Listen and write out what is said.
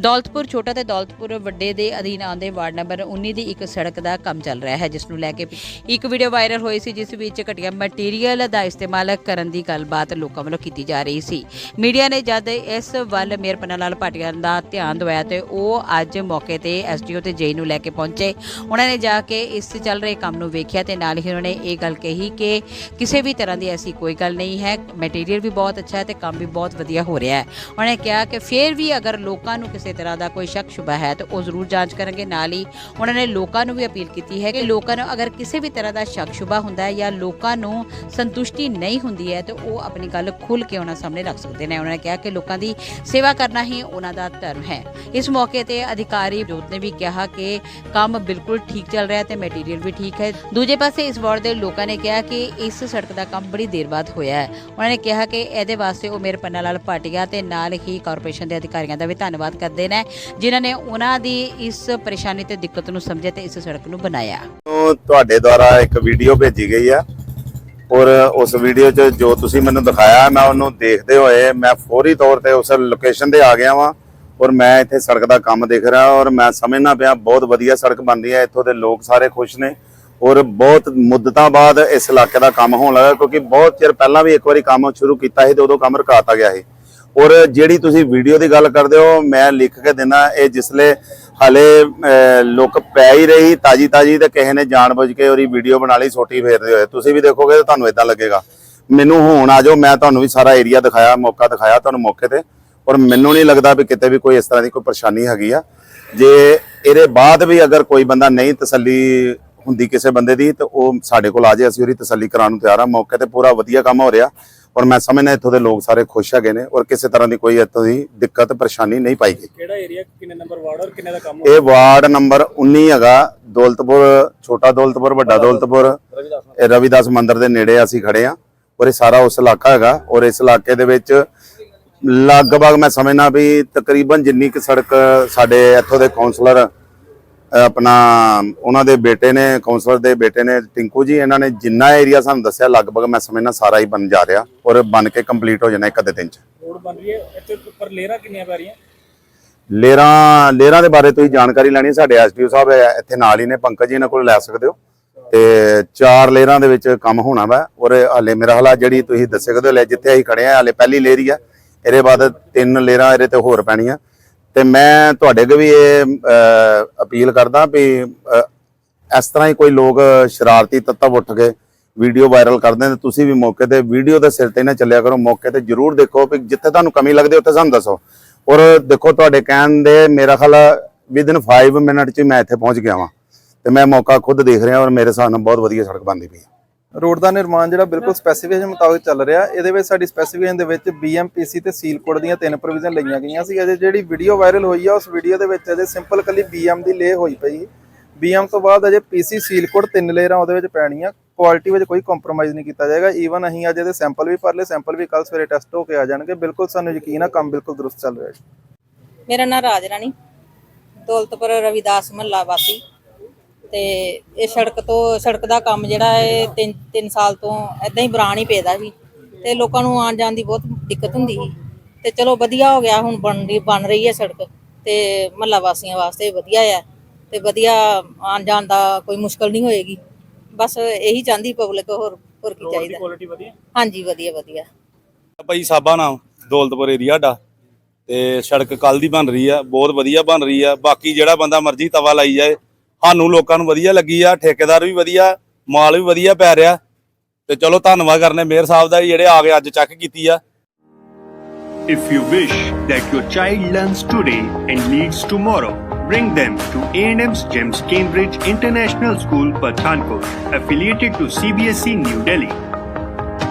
ਦੌਲਤਪੁਰ ਛੋਟਾ ਤੇ ਦੌਲਤਪੁਰ ਵੱਡੇ ਦੇ ਅਧੀਨ ਆਉਂਦੇ ਵਾਰਡ ਨੰਬਰ 19 ਦੀ ਇੱਕ ਸੜਕ ਦਾ ਕੰਮ ਚੱਲ ਰਿਹਾ ਹੈ, ਜਿਸ ਨੂੰ ਲੈ ਕੇ ਇੱਕ ਵੀਡੀਓ ਵਾਇਰਲ ਹੋਈ ਸੀ, ਜਿਸ ਵਿੱਚ ਘਟੀਆ ਮਟੀਰੀਅਲ ਦਾ ਇਸਤੇਮਾਲ ਕਰਨ ਦੀ ਗੱਲਬਾਤ ਲੋਕਾਂ ਵੱਲੋਂ ਕੀਤੀ ਜਾ ਰਹੀ ਸੀ। ਮੀਡੀਆ ਨੇ ਜਦ ਇਸ ਵੱਲ ਮੇਅਰ ਪਨਾ ਲਾਲ ਦਾ ਧਿਆਨ ਦਵਾਇਆ ਤੇ ਉਹ ਅੱਜ ਮੌਕੇ ਤੇ ਐਸਡੀਓ ਤੇ ਜੇਈ ਨੂੰ ਲੈ ਕੇ ਪਹੁੰਚੇ। ਉਹਨਾਂ ਨੇ ਜਾ ਕੇ ਇਸ ਚੱਲ ਰਹੇ ਕੰਮ ਨੂੰ ਵੇਖਿਆ ਤੇ ਨਾਲ ਹੀ ਉਹਨਾਂ ਨੇ ਇਹ ਗੱਲ ਕਹੀ ਕਿ ਕਿਸੇ ਵੀ ਤਰ੍ਹਾਂ ਦੀ ਐਸੀ ਕੋਈ ਗੱਲ ਨਹੀਂ ਹੈ ਮਟੀਰੀਅਲ ਵੀ ਬਹੁਤ ਅੱਛਾ ਹੈ ਤੇ ਕੰਮ ਵੀ ਬਹੁਤ ਵਧੀਆ ਹੋ ਰਿਹਾ ਹੈ। ਉਹਨਾਂ ਨੇ ਕਿਹਾ ਕਿ ਫਿਰ ਵੀ ਅਗਰ ਲੋਕਾਂ ਨੂੰ ਕਿਸੇ ਤਰ੍ਹਾਂ ਦਾ ਕੋਈ ਸ਼ੱਕ ਸ਼ੁਬਾ ਹੈ ਤਾਂ ਉਹ ਜ਼ਰੂਰ ਜਾਂਚ ਕਰਨਗੇ। ਨਾਲ ਹੀ ਉਹਨਾਂ ਨੇ ਲੋਕਾਂ ਨੂੰ ਵੀ ਅਪੀਲ ਕੀਤੀ ਹੈ ਕਿ ਲੋਕਾਂ ਨੂੰ ਅਗਰ ਕਿਸੇ ਵੀ ਤਰ੍ਹਾਂ ਦਾ ਸ਼ੱਕ ਸ਼ੁਬਾ ਹੁੰਦਾ ਹੈ ਜਾਂ ਲੋਕਾਂ ਨੂੰ ਸੰਤੁਸ਼ਟੀ ਨਹੀਂ ਹੁੰਦੀ ਹੈ ਤਾਂ ਉਹ ਆਪਣੀ ਗੱਲ ਖੁੱਲ ਕੇ ਉਹਨਾਂ ਸਾਹਮਣੇ ਰੱਖ ਸਕਦੇ ਨੇ। ਉਹਨਾਂ ਨੇ ਕਿਹਾ ਕਿ ਲੋਕਾਂ ਦੀ ਸੇਵਾ ਕਰਨਾ ਹੀ ਉਹਨਾਂ ਦਾ ਧਰਮ ਹੈ। ਇਸ ਮੌਕੇ ਤੇ ਅਧਿਕਾਰੀ ਜੋਤ ਨੇ ਵੀ ਕਿਹਾ ਕਿ ਕੰਮ ਬਿਲਕੁਲ ਠੀਕ ਚੱਲ ਰਿਹਾ ਹੈ ਤੇ ਮਟੀਰੀਅਲ ਵੀ ਠੀਕ ਹੈ। ਦੂਜੇ ਪਾਸੇ ਇਸ ਵਾਰਡ ਦੇ ਲੋਕਾਂ ਨੇ ਕਿਹਾ ਕਿ ਇਸ ਸੜਕ ਦਾ ਕੰਮ ਬੜੀ ਦੇਰ ਬਾਅਦ ਹੋਇਆ ਹੈ। ਉਹਨਾਂ ਨੇ ਕਿਹਾ ਕਿ ਇਹਦੇ ਵਾਸਤੇ ਉਹ ਮੇਰੇ ਪੰਨਾ ਲਾਲ ਭਾਟੀਆ ਤੇ ਨਾਲ ਹੀ ਕਾਰਪੋਰੇਸ਼ਨ ਦੇ ਅਧਿਕਾਰੀਆਂ ਦਾ ਵੀ ਧੰਨਵਾਦ ਕਰਦੇ ਨੇ, ਜਿਨ੍ਹਾਂ ਨੇ ਉਹਨਾਂ ਦੀ ਇਸ ਪਰੇਸ਼ਾਨੀ ਤੇ ਦਿੱਕਤ ਨੂੰ ਸਮਝਿਆ ਤੇ ਇਸ ਸੜਕ ਨੂੰ ਬਣਾਇਆ। ਤੁਹਾਡੇ ਦੁਆਰਾ ਇੱਕ ਵੀਡੀਓ ਭੇਜੀ ਗਈ ਆ, ਔਰ ਉਸ ਵੀਡੀਓ 'ਚ ਜੋ ਤੁਸੀਂ ਮੈਨੂੰ ਦਿਖਾਇਆ, ਮੈਂ ਉਹਨੂੰ ਦੇਖਦੇ ਹੋਏ ਮੈਂ ਫੌਰੀ ਤੌਰ ਤੇ ਉਸ ਲੋਕੇਸ਼ਨ ਤੇ ਆ ਗਿਆ ਵਾਂ, ਔਰ ਮੈਂ ਇੱਥੇ ਸੜਕ ਦਾ ਕੰਮ ਦੇਖ ਰਿਹਾ, ਔਰ ਮੈਂ ਸਮਝਣਾ ਪਿਆ ਬਹੁਤ ਵਧੀਆ ਸੜਕ ਬਣਦੀ ਹੈ ਇੱਥੋਂ ਦੇ ਲੋਕ ਸਾਰੇ ਖੁਸ਼ ਨੇ, ਔਰ ਬਹੁਤ ਮੁੱਦਤਾਂ ਬਾਅਦ ਇਸ ਇਲਾਕੇ ਦਾ ਕੰਮ ਹੋਣ ਲੱਗਾ, ਕਿਉਂਕਿ ਬਹੁਤ ਚਿਰ ਪਹਿਲਾਂ ਵੀ ਇੱਕ ਵਾਰੀ ਕੰਮ ਸ਼ੁਰੂ ਕੀਤਾ ਸੀ ਤੇ ਉਦੋਂ ਕੰਮ ਰੁਕਾਤਾ ਗਿਆ ਸੀ। ਔਰ ਜਿਹੜੀ ਤੁਸੀਂ ਵੀਡੀਓ ਦੀ ਗੱਲ ਕਰਦੇ ਹੋ, ਮੈਂ ਲਿਖ ਕੇ ਦਿਨਾ, ਇਹ ਜਿਸਲੇ ਹਲੇ ਲੋਕ ਪੈ ਹੀ ਰਹੀ ਤਾਜੀ ਤਾਜੀ ਤੇ ਕਿਸੇ ਨੇ ਜਾਣਬੁੱਝ ਕੇ ਉਹਦੀ ਵੀਡੀਓ ਬਣਾ ਲਈ ਛੋਟੀ ਫੇਰਦੇ ਹੋਏ ਤੁਸੀਂ ਵੀ ਦੇਖੋਗੇ ਤਾਂ ਤੁਹਾਨੂੰ ਇਦਾਂ ਲੱਗੇਗਾ। ਮੈਨੂੰ ਹੁਣ ਆ ਜਾਓ, ਮੈਂ ਤੁਹਾਨੂੰ ਵੀ ਸਾਰਾ ਏਰੀਆ ਦਿਖਾਇਆ, ਮੌਕਾ ਦਿਖਾਇਆ ਤੁਹਾਨੂੰ ਮੌਕੇ ਤੇ। ਔਰ ਮੈਨੂੰ ਨਹੀਂ ਲੱਗਦਾ ਵੀ ਕਿਤੇ ਵੀ ਕੋਈ ਇਸ ਤਰ੍ਹਾਂ ਦੀ ਕੋਈ ਪਰੇਸ਼ਾਨੀ ਹੈਗੀ ਆ। ਜੇ ਇਹਦੇ ਬਾਅਦ ਵੀ ਅਗਰ ਕੋਈ ਬੰਦਾ ਨਹੀਂ ਤਸੱਲੀ ਹੁੰਦੀ ਕਿਸੇ ਬੰਦੇ ਦੀ, ਤਾਂ ਉਹ ਸਾਡੇ ਕੋਲ ਆ ਜਾਏ, ਅਸੀਂ ਉਹਦੀ ਤਸੱਲੀ ਕਰਾਉਣ ਨੂੰ ਤਿਆਰ ਆ। ਮੌਕੇ ਤੇ ਪੂਰਾ ਵਧੀਆ ਕੰਮ ਹੋ ਰਿਹਾ। ਔਰ ਮੈਂ ਸਮਝਦਾ ਇੱਥੋਂ ਦੇ ਲੋਕ ਸਾਰੇ ਖੁਸ਼ ਹੈਗੇ ਨੇ ਔਰ ਕਿਸੇ ਤਰ੍ਹਾਂ ਦੀ ਕੋਈ ਇੱਥੋਂ ਦੀ ਦਿੱਕਤ ਪਰੇਸ਼ਾਨੀ ਨਹੀਂ ਪਾਈ ਗਈ। ਕਿਹੜਾ ਏਰੀਆ ਕਿੰਨੇ ਨੰਬਰ ਵਾਰਡ ਔਰ ਕਿੰਨੇ ਦਾ ਕੰਮ ਇਹ ਵਾਰਡ ਨੰਬਰ 19 ਹੈਗਾ ਦੌਲਤਪੁਰ ਛੋਟਾ ਦੌਲਤਪੁਰ ਵੱਡਾ ਦੌਲਤਪੁਰ। ਇਹ ਰਵਿਦਾਸ ਮੰਦਿਰ ਦੇ ਨੇੜੇ ਅਸੀਂ ਖੜੇ ਆ ਔਰ ਇਹ ਸਾਰਾ ਉਸ ਇਲਾਕਾ ਹੈਗਾ ਔਰ ਇਸ ਇਲਾਕੇ ਦੇ ਵਿੱਚ ਲਗਭਗ ਮੈਂ ਸਮਝਣਾ ਵੀ ਤਕਰੀਬਨ ਜਿੰਨੀ ਕੁ ਸੜਕ ਸਾਡੇ ਇੱਥੋਂ ਦੇ ਕਾਉਂਸਲਰ ਆਪਣਾ ਉਹਨਾਂ ਦੇ ਬੇਟੇ ਨੇ ਕਾਉਂਸਲਰ ਦੇ ਬੇਟੇ ਨੇ ਟਿੰਕੂ ਜੀ ਇਹਨਾਂ ਨੇ ਜਿੰਨਾ ਏਰੀਆ ਸਾਨੂੰ ਦੱਸਿਆ ਲਗਭਗ ਮੈਂ ਸਮਝਣਾ ਸਾਰਾ ਹੀ ਬਣ ਜਾ ਰਿਹਾ ਔਰ ਬਣ ਕੇ ਕੰਪਲੀਟ ਹੋ ਜਾਣਾ ਇੱਕ ਅੱਧੇ ਦਿਨ ਚ। ਰੋਡ ਬਣ ਰਹੀ ਹੈ। ਇੱਥੇ ਉੱਪਰ ਲੇਅਰਾਂ ਕਿੰਨੀਆਂ ਪੈ ਰਹੀਆਂ? ਲੇਰਾਂ ਲੇਰਾਂ ਦੇ ਬਾਰੇ ਤੁਸੀਂ ਜਾਣਕਾਰੀ ਲੈਣੀ ਸਾਡੇ ਐਸਡੀਓ ਸਾਹਿਬ ਇੱਥੇ ਨਾਲ ਹੀ ਨੇ ਪੰਕਜ ਜੀ ਇਹਨਾਂ ਕੋਲ ਲੈ ਸਕਦੇ ਹੋ। ਤੇ ਚਾਰ ਲੇਰਾਂ ਦੇ ਵਿੱਚ ਕੰਮ ਹੋਣਾ ਵਾ ਔਰ ਹਾਲੇ ਮੇਰਾ ਹਾਲਾ ਜਿਹੜੀ ਤੁਸੀਂ ਦੱਸ ਸਕਦੇ ਹੋ ਲੈ ਜਿੱਥੇ ਅਸੀਂ ਖੜੇ ਆ ਹਾਲੇ ਪਹਿਲੀ ਲੇਰ ਆ। ਇਹਦੇ ਬਾਅਦ ਤਿੰਨ ਲੇਰਾਂ ਇਹਦੇ ਤੇ ਹੋਰ ਪੈਣੀਆਂ। ਤੇ ਮੈਂ ਤੁਹਾਡੇ ਅੱਗੇ ਵੀ ਇਹ ਅਪੀਲ ਕਰਦਾ ਵੀ ਇਸ ਤਰ੍ਹਾਂ ਹੀ ਕੋਈ ਲੋਕ ਸ਼ਰਾਰਤੀ ਤੱਤਵ ਉੱਠ ਕੇ ਵੀਡੀਓ ਵਾਇਰਲ ਕਰਦੇ ਨੇ ਤੁਸੀਂ ਵੀ ਮੌਕੇ ਤੇ ਵੀਡੀਓ ਦੇ ਸਿਰ ਤੇ ਨਾ ਚੱਲਿਆ ਕਰੋ, ਮੌਕੇ ਤੇ ਜਰੂਰ ਦੇਖੋ ਵੀ ਜਿੱਥੇ ਤੁਹਾਨੂੰ ਕਮੀ ਲੱਗਦੀ ਉੱਥੇ ਸਾਨੂੰ ਦੱਸੋ। ਔਰ ਦੇਖੋ ਤੁਹਾਡੇ ਕਹਿਣ ਦੇ ਮੇਰਾ ਖਿਆਲ ਵਿਦਿਨ 5 ਮਿੰਟ ਚ ਹੀ ਮੈਂ ਇੱਥੇ ਪਹੁੰਚ ਗਿਆ ਵਾਂ। ਤੇ ਮੈਂ ਮੌਕਾ ਖੁਦ ਦੇਖ ਰਿਹਾ ਔਰ ਮੇਰੇ ਹਿਸਾਬ ਨਾਲ ਬਹੁਤ ਵਧੀਆ ਸੜਕ ਬਣਦੀ ਪਈ ਹੈ ਰੋਡ ਦਾ ਨਿਰਮਾਣ ਜਿਹੜਾ ਬਿਲਕੁਲ ਸਪੈਸੀਫਿਕੇਸ਼ਨ ਮੁਤਾਬਕ ਚੱਲ ਰਿਹਾ ਇਹਦੇ ਵਿੱਚ ਸਾਡੀ ਸਪੈਸੀਫਿਕੇਸ਼ਨ ਦੇ ਵਿੱਚ BMPC ਤੇ ਸੀਲ ਕੋਡ ਦੀਆਂ ਤਿੰਨ ਪ੍ਰੋਵੀਜ਼ਨ ਲਈਆਂ ਗਈਆਂ ਸੀ। ਅਜੇ ਜਿਹੜੀ ਵੀਡੀਓ ਵਾਇਰਲ ਹੋਈ ਆ ਉਸ ਵੀਡੀਓ ਦੇ ਵਿੱਚ ਅਜੇ ਸਿੰਪਲ ਕੱਲੀ BM ਦੀ ਲੇ ਹੋਈ ਪਈ। BM ਤੋਂ ਬਾਅਦ ਅਜੇ PC ਸੀਲ ਕੋਡ ਤਿੰਨ ਲੇਅਰਾਂ ਉਹਦੇ ਵਿੱਚ ਪੈਣੀਆਂ ਕੁਆਲਿਟੀ ਵਿੱਚ ਕੋਈ ਕੰਪਰੋਮਾਈਜ਼ ਨਹੀਂ ਕੀਤਾ ਜਾਏਗਾ। ਈਵਨ ਅਸੀਂ ਅੱਜ ਇਹਦੇ ਸੈਂਪਲ ਵੀ ਭਰ ਲਏ ਸੈਂਪਲ ਵੀ ਕੱਲ ਸਵੇਰੇ ਟੈਸਟ ਹੋ ਕੇ ਆ ਜਾਣਗੇ। ਬਿਲਕੁਲ ਸਾਨੂੰ ਯਕੀਨ ਆ ਕੰਮ ਬਿਲਕੁਲ ਦਰੁਸਤ ਚੱਲ ਰਿਹਾ ਹੈ। ਮੇਰਾ ਨਾਮ ਰਾਜ ਰਾਣੀ ਦੌਲਤਪੁਰ ਰਵਿਦਾਸ ਮਹੱਲਾ ਵਾਸੀ। ਤੇ ਇਹ ਸੜਕ ਤੋਂ ਸੜਕ ਦਾ ਕੰਮ ਜਿਹੜਾ ਹੈ 3 3 ਸਾਲ ਤੋਂ ਐਦਾਂ ਹੀ ਬਰਾਨ ਹੀ ਪੈਦਾ ਸੀ। ਤੇ ਲੋਕਾਂ ਨੂੰ ਆਉਣ ਜਾਣ ਦੀ ਬਹੁਤ ਦਿੱਕਤ ਹੁੰਦੀ ਸੀ। ਤੇ ਚਲੋ ਵਧੀਆ ਹੋ ਗਿਆ ਹੁਣ ਬਣ ਰਹੀ ਬਣ ਰਹੀ ਹੈ ਸੜਕ। ਤੇ ਮਹੱਲਾ ਵਾਸੀਆਂ ਵਾਸਤੇ ਵਧੀਆ ਹੈ ਤੇ ਵਧੀਆ ਆਉਣ ਜਾਣ ਦਾ ਕੋਈ ਮੁਸ਼ਕਲ ਨਹੀਂ ਹੋਏਗੀ। ਬਸ ਇਹੀ ਚਾਹੁੰਦੀ ਪਬਲਿਕ ਹੋਰ ਹੋਰ ਕੀ ਚਾਹੀਦਾ। ਕੁਆਲਿਟੀ ਵਧੀਆ? ਹਾਂਜੀ ਵਧੀਆ ਵਧੀਆ। ਭਾਈ ਸਾਬਾ ਨਾਮ ਦੌਲਤਪੁਰ ਏਰੀਆ ਸਾਡਾ। ਤੇ ਸੜਕ ਕੱਲ ਦੀ ਬਣ ਰਹੀ ਆ ਬਹੁਤ ਵਧੀਆ ਬਣ ਰਹੀ ਆ। ਬਾਕੀ ਜਿਹੜਾ ਬੰਦਾ ਮਰਜ਼ੀ ਤਵਾ ਲਾਈ ਜਾਏ ਸਾਨੂੰ ਲੋਕਾਂ ਨੂੰ ਵਧੀਆ ਲੱਗੀ ਆ ਠੇਕੇਦਾਰ ਵੀ ਵਧੀਆ ਮਾਲ ਵੀ ਵਧੀਆ ਪੈ ਰਿਹਾ ਤੇ ਚਲੋ ਧੰਨਵਾਦ ਕਰਨੇ ਮੇਅਰ ਸਾਹਿਬ ਦਾ ਜਿਹੜੇ ਆ ਕੇ ਅੱਜ ਚੈੱਕ ਕੀਤੀ ਆ If you wish that your child learns today and leads tomorrow, bring them to A&M's Gems Cambridge International School, Pathankot, affiliated to CBSE E, New Delhi.